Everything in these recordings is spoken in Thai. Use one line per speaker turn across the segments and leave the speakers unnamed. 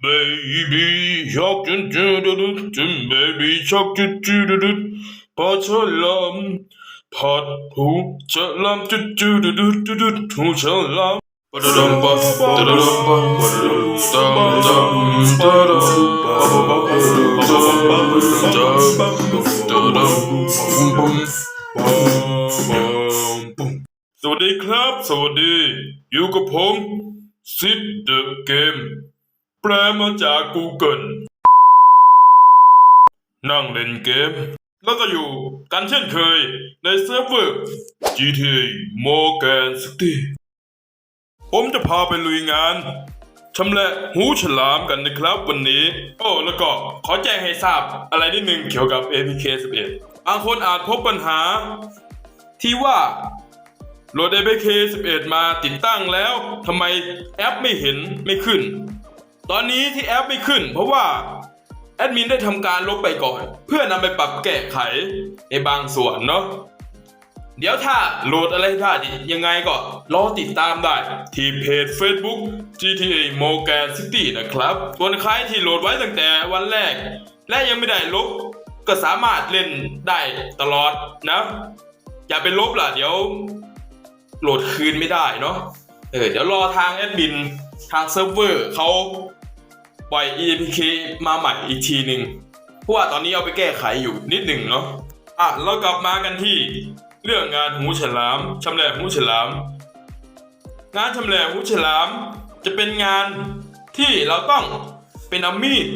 Baby shark dun dun dun dun baby shark dun dun dun dun พอเธอลำพัดหูจะลำจุดจุดดุดดุดหูเธอลำปะดดมปะปะดดมปะปะดดมตัมตัมตัดมปะปะปะปะดมปะปะปะปะดมตัมตัดมปุ้มปุ้มปุ้มปุ้มสวัสดีครับ สวัสดี อยู่กับผมซิดเดอะเกม แปลมาจาก Google นั่งเล่นเกม แล้วก็อยู่กันเช่นเคยในเซิร์ฟเวอร์ GTA Morgan City ผมจะพาไปลุยงานชำแหละหูฉลามกันนะครับวันนี้ โอ้แล้วก็ขอแจ้งให้ทราบอะไรนิดนึงเกี่ยวกับ APK 11บางคนอาจพบปัญหา ที่ว่าโหลด APK 11 มาติดตั้งแล้วทำไมแอปไม่เห็นไม่ขึ้น ตอนนี้ที่แอปไม่ขึ้น เพราะว่าแอดมินได้ทำการลบไปก่อน เพื่อนำไปปรับแก้ไขในบางส่วนเนาะเดี๋ยวถ้าโหลดอะไรได้ยังไงก็รอติดตามได้ ที่เพจ Facebook GTA Morgan City นะครับส่วนใครที่โหลดไว้ตั้งแต่วันแรก และยังไม่ได้ลบ ก็สามารถเล่นได้ตลอดนะ อย่าไปลบล่ะ เดี๋ยว โหลดคืนไม่ได้เนาะเออเดี๋ยวรอทางแอดมินทางเซิร์ฟเวอร์เขา ปล่อย EPK มาใหม่อีกทีหนึ่งเพราะว่าตอนนี้เอาไปแก้ไขอยู่นิดหนึ่งเนาะอะเรากลับมากันที่เรื่องงานหูฉลามชำแหละหูฉลาม งานชำแหละหูฉลามจะเป็นงานที่เราต้องเป็นอามีด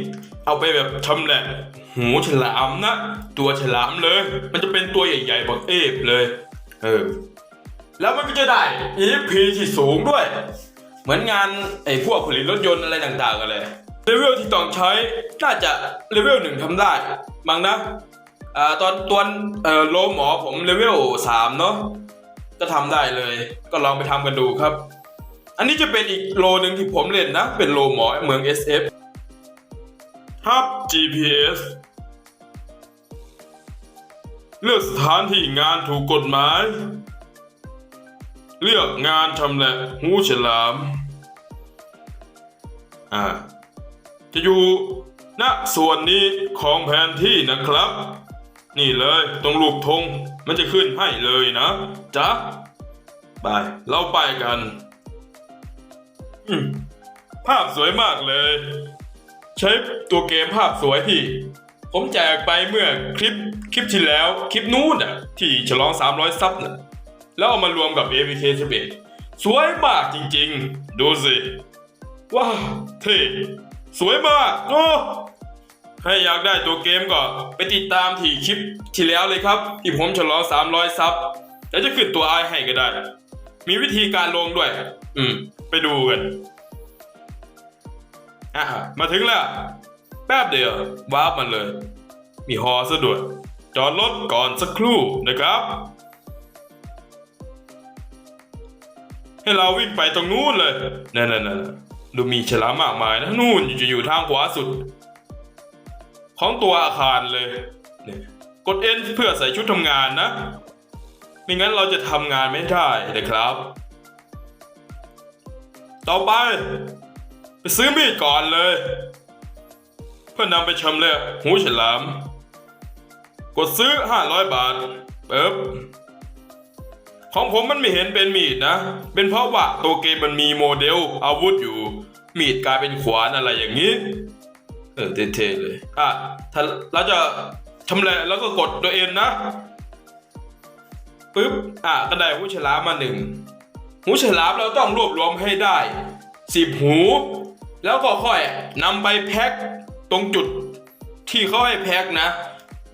เอาไปแบบชำแหละหูฉลามนะ ตัวฉลามเลย มันจะเป็นตัวใหญ่ๆบักเอฟเลยเออแล้วมันก็จะได้ EP ที่สูงด้วย เหมือนงานไอ้พวกผลิตรถยนต์อะไรต่างๆกันเลย เลเวลที่ต้องใช้น่าจะเลเวลหนึ่งทำได้มั้งนะอ่าตอนตัวเอ่อโลหมอผมเลเวลสามเนาะก็ทำได้เลย ก็ลองไปทำกันดูครับ อันนี้จะเป็นอีกโลหนึ่งที่ผมเล่นนะ เป็นโลหมอเมือง SF ฮับ GPS เลือกสถานที่งานถูกกฎหมาย เลือกงานชำแหละหูฉลาม อ่า จะอยู่ณส่วนนี้ของแผนที่นะครับ นี่เลยตรงรูปธงมันจะขึ้นให้เลยนะจ๊ะไปเราไปกันภาพสวยมากเลย ใช้ตัวเกมภาพสวยที่ ผมแจกไปเมื่อคลิปคลิปที่แล้วคลิปนู้นอะ ที่ฉลอง 300 ซับน่ะ แล้วเอามารวมกับ APK 11สวยมากจริงๆ ดูสิ ว้าวเท่ สวยมากโอ้ใครอยากได้ตัวเกมก็ไปติดตามที่คลิปที่แล้วเลยครับ ที่ผมฉลอง 300 ซับแล้วจะขึ้นตัวไอให้ก็ได้ มีวิธีการลงด้วย อืม ไปดูกันอะมาถึงแล้ว แป๊บเดียววาร์ปมันเลย มีฮอซะดวยจอดรถก่อนสักครู่นะครับ ให้เราวิ่งไปตรงนู้นเลยนั่นๆๆ ดูมีฉลามมากมายนะนู่นอยู่อยู่ทางขวาสุด ของตัวอาคารเลยเนี่ยกด N เพื่อใส่ชุดทำงานนะ ไม่งั้นเราจะทำงานไม่ได้นะครับ ต่อไป ไปซื้อมีดก่อนเลย เพื่อนำไปชำแหละหูฉลาม กดซื้อ 500 บาทปึ๊บของผมมันไม่เห็นเป็นมีดนะ เป็นเพราะว่าตัวเกมมันมีโมเดลอาวุธอยู่ มีดกลายเป็นขวานอะไรอย่างนี้ เออเท่ๆเลย อะถ้าเราจะชำแหละแล้วก็กดตัวเอ็นนะปึ๊บ อะก็ได้หูฉลามมาหนึ่ง หูฉลามเราต้องรวบรวมให้ได้สิบหู แล้วก็ค่อยนำไปแพ็คตรงจุดที่เขาให้แพ็คนะ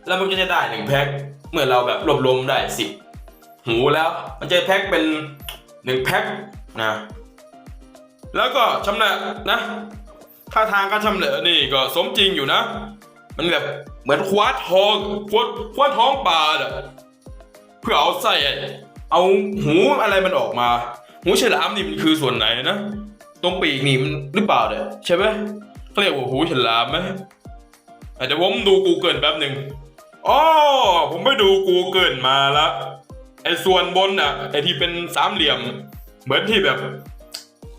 แล้วมันก็จะได้หนึ่งแพ็ค เมื่อเราแบบรวบรวมได้สิบหูแล้ว มันจะแพ็คเป็นหนึ่งแพ็คนะ แล้วก็ชำแหละนะท่าทางการชำแหละนี่ก็สมจริงอยู่นะ มันแบบเหมือนคว้าทองคว้าคว้าท้องปลาอะเพื่อเอาไส้เอาหูอะไรมันออกมา หูฉลามนี่มันคือส่วนไหนนะ ตรงปีกนี่มันหรือเปล่าเนี่ยใช่ไหมเขาเรียกว่าหูฉลามไหมอะเดี๋ยวผมดู Google แป๊บหนึ่งอ๋อผมไปดู Google มาละไอ้ส่วนบนอะไอ้ที่เป็นสามเหลี่ยม เหมือนที่แบบ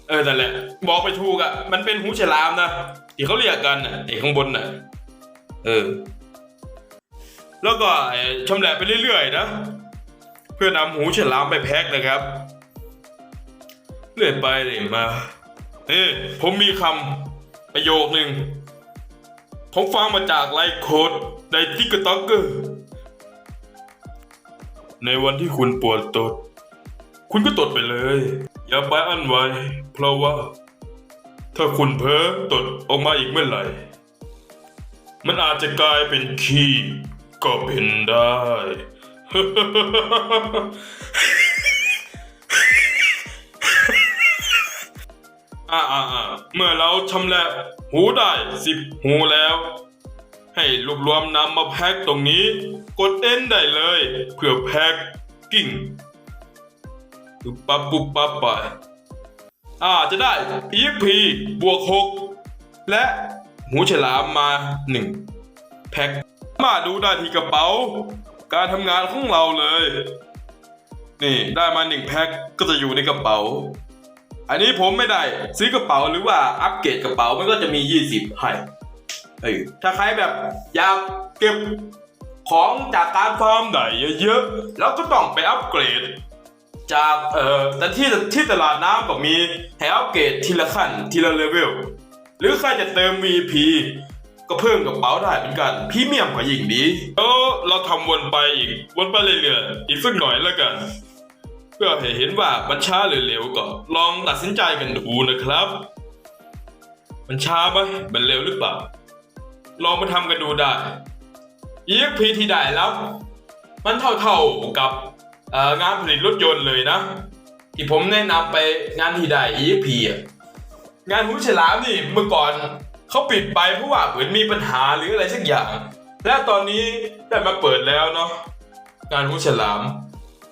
เออนั่นแหละบอกไปถูกอะ มันเป็นหูฉลามนะที่เขาเรียกกันน่ะไอ้ข้างบนน่ะ เออ แล้วก็ชำแหละไปเรื่อยๆนะ เพื่อนำหูฉลามไปแพ็คนะครับ เรื่อยไปเลยมาเอ้ผมมีคำประโยคหนึ่งผมฟังมาจากไลฟ์โค้ดในทิกต็อกเกอร์ในวันที่คุณปวดตด คุณก็ตดไปเลย อย่าไปอั้นไว้ เพราะว่า ถ้าคุณเพ้อตดออกมาอีกเมื่อไหร่ มันอาจจะกลายเป็นขี้ก็เป็นได้ อ่าอ่าอ่าเมื่อเราชำแหละหูได้สิบหูแล้ว ให้รวบรวมนำมาแพ็คตรงนี้ กดเอ็นได้เลย เพื่อแพ็คกิ้ง ปุ๊บปั๊บปุ๊บปั๊บไปอ่าจะได้ EXP บวก 6 และหูฉลามมา 1 แพ็คมาดูได้ที่กระเป๋า การทำงานของเราเลย นี่ได้มา 1 แพ็คก็จะอยู่ในกระเป๋า อันนี้ผมไม่ได้ซื้อกระเป๋าหรือว่าอัปเกรดกระเป๋ามันก็จะมี 20ให้เอ้ถ้าใครแบบอยากเก็บของจากการฟาร์มไหนเยอะๆแล้วก็ต้องไปอัปเกรด จากเอ่อแต่ที่ที่ตลาดน้ำก็มีให้อัปเกรดทีละขั้นทีละเลเวล หรือใครจะเติม VP ก็เพิ่มกระเป๋าได้เหมือนกันพรีเมียมกว่ายิ่งดีแล้วเราทำวนไปอีกวนไปเรื่อยๆอีกสักหน่อยแล้วกัน เพื่อให้เห็นว่ามันช้าหรือเร็วก็ลองตัดสินใจกันดูนะครับ มันช้าไหมมันเร็วหรือเปล่า ลองมาทำกันดูได้ EXP ที่ได้แล้วมันเท่าๆกับ งานผลิตรถยนต์เลยนะ ที่ผมแนะนำไปงานที่ได้ EXP อะงานหูฉลามนี่เมื่อก่อนเขาปิดไปเพราะว่าเหมือนมีปัญหาหรืออะไรสักอย่าง และตอนนี้ได้มาเปิดแล้วเนาะงานหูฉลาม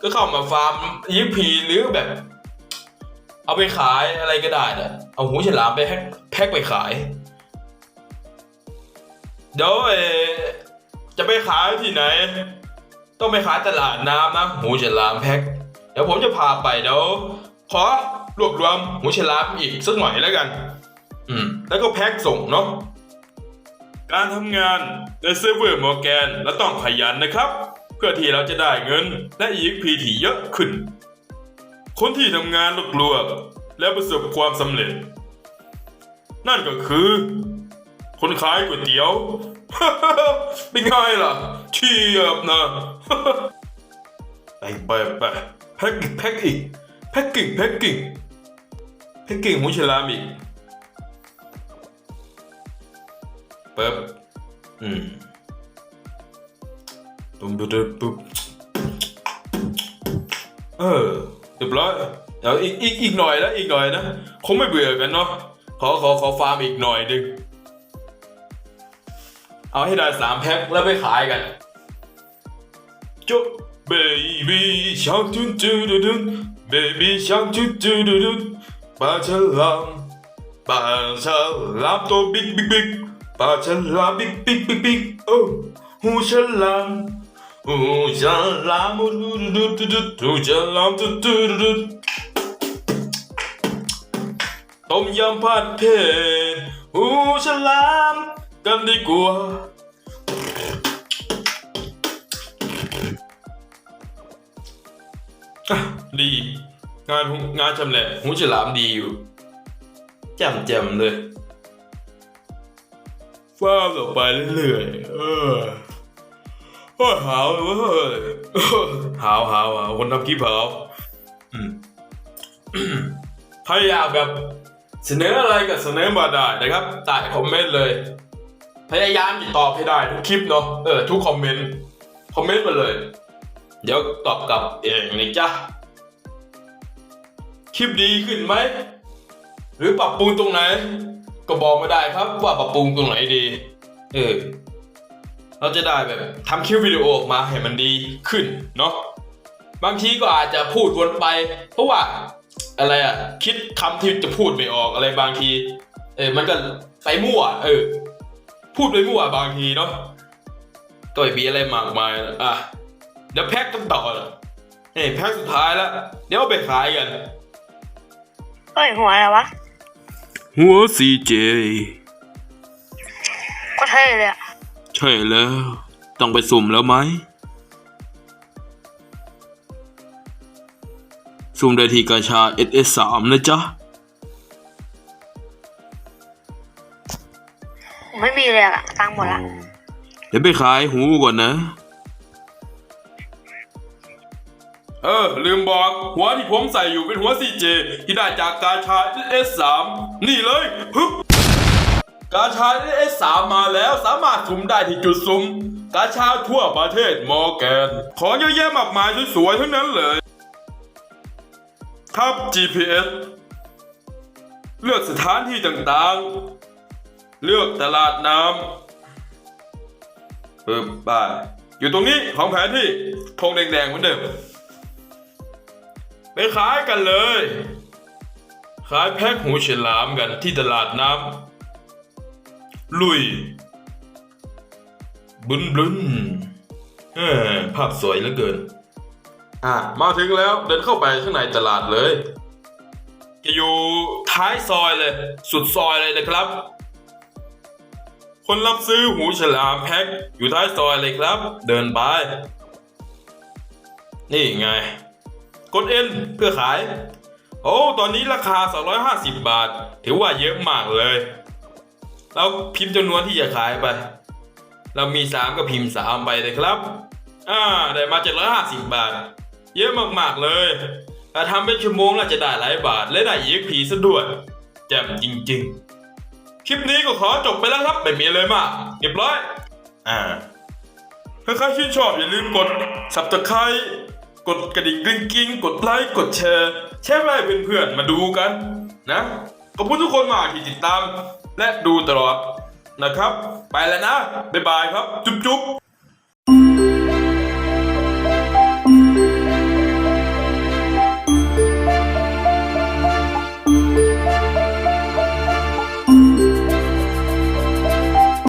ก็เข้ามาฟาร์ม EXP หรือแบบ เอาไปขายอะไรก็ได้นะเอาหูฉลามไปแพ็คไปขายเดี๋ยวจะไปขายที่ไหน ต้องไปขายตลาดน้ำนะหมูฉลามแพ็คเดี๋ยวผมจะพาไปเดี๋ยวขอรวบรวมหมูฉลามอีกสักหน่อยแล้วกัน อืม แล้วก็แพ็คส่งเนาะการทำงานในเซิร์ฟเวอร์มอร์แกนและต้องขยันนะครับ เพื่อที่เราจะได้เงินและ EXP ที่เยอะขึ้น คนที่ทำงานลวกๆและประสบความสำเร็จ นั่นก็คือ คนขายก๋วยเตี๋ยว เป็นไงล่ะเชียบนะไปไปไปแพ็กอีกแพ็กอีกแพ็กกิ้งแพ็กกิ้งแพ็กกิ้งหูฉลามอีกเปิบอืมปุ๊บปุ๊บปุ๊บปุ๊บเออเรียบร้อยเดี๋ยวอีกอีกอีกหน่อยนะอีกหน่อยนะ คงไม่เบื่อกันเนาะขอขอขอฟาร์มอีกหน่อยหนึง เอาให้ได้สามแพ็คแล้วไปขายกันจุ๊บ baby shark จุดจุดจุด baby shark จุดจุดจุดปลาฉลามปลาฉลามตัวบิ๊กบิ๊กบิ๊กปลาฉลามบิ๊กบิ๊กบิ๊กบิ๊กโอ้หูฉลามหูฉลามหูดุดดุดุดหูฉลามดุดดุดดุดต้มยำผัดเผ็ดหูฉลาม กันดีกว่าดี งานหูงานชำแหละหูฉลามดีอยู่แจ่มแจ่มเลยฟ้าต่อไปเรื่อยๆเออโอ้ยหาวเว้ยหาวหาวหาวคนทำคลิปหาวอืมใครอยากแบบเสนออะไรก็เสนอมาได้นะครับใต้คอมเมนต์เลย พยายามจะตอบให้ได้ทุกคลิปเนาะเออทุกคอมเมนต์คอมเมนต์มาเลย เดี๋ยวตอบกลับเองนะจ๊ะคลิปดีขึ้นไหมหรือปรับปรุงตรงไหน ก็บอกมาได้ครับว่าปรับปรุงตรงไหนดี เออเราจะได้แบบทำคลิปวิดีโอออกมาให้มันดีขึ้นเนาะบางทีก็อาจจะพูดวนไป เพราะว่าอะไรอะคิดคำที่จะพูดไม่ออกอะไรบางที เออมันก็ไปมั่ว เออ พูดไปมั่วบางทีเนาะก็ไม่มีอะไรมากมายนะอะเดี๋ยวแพ็กกันต่อเลยนี่แพ็กสุดท้ายแล้วเดี๋ยวเอาไปขายกัน
เฮ้ยหัวอะไรวะ
หัวซีเจ
ก็เท่เลยอะ
ใช่แล้ว ต้องไปสุ่มแล้วไหม สุ่มได้ที่กาชา SS3 นะจ๊ะ
ผมไม่มีเลยอะตังค์หมดละ
เดี๋ยวไปขายหูก่อนนะ เออ ลืมบอก หัวที่ผมใส่อยู่เป็นหัว CJ ที่ได้จากกาชา S3 นี่เลยฮึบกาชา S3 มาแล้วสามารถสุ่มได้ที่จุดสุ่มกาชาทั่วประเทศมอร์แกน ของเยอะแยะมากมายสวยๆทั้งนั้นเลยครับ GPS เลือกสถานที่ต่างๆ เลือกตลาดน้ำปึ๊บไปอยู่ตรงนี้ของแผนที่ธงแดงๆเหมือนเดิมไปขายกันเลย ขายแพ็คหูฉลามกันที่ตลาดน้ำลุยบุนบุนเออภาพสวยเหลือเกิน อะ มาถึงแล้วเดินเข้าไปข้างในตลาดเลย จะอยู่ท้ายซอยเลย สุดซอยเลยนะครับ คนรับซื้อหูฉลามแพ็คอยู่ท้ายซอยเลยครับ เดินไป นี่ไง กดเอ็นเพื่อขาย โอ้ ตอนนี้ราคา 250 บาท ถือว่าเยอะมากเลย เราพิมพ์จำนวนที่จะขายไป เรามี 3 ก็พิมพ์ 3 ไปเลยครับ อ่า ได้มา 750 บาท เยอะมากๆเลยถ้าทำเป็นชั่วโมงน่าจะได้หลายบาทและได้ EXP ซะด้วยแจ่มจริง ๆ คลิปนี้ก็ขอจบไปแล้วครับ ไม่มีอะไรมากเรียบร้อย อ่าถ้าใครชื่นชอบอย่าลืมกด subscribe กดกระดิ่งกริ๊งกิ้งกดไลค์กดแชร์ แชร์ไปให้เพื่อนๆมาดูกันนะขอบคุณทุกคนมากที่ติดตาม และดูตลอดนะครับ ไปแล้วนะ บ๊ายบายครับ จุ๊บๆ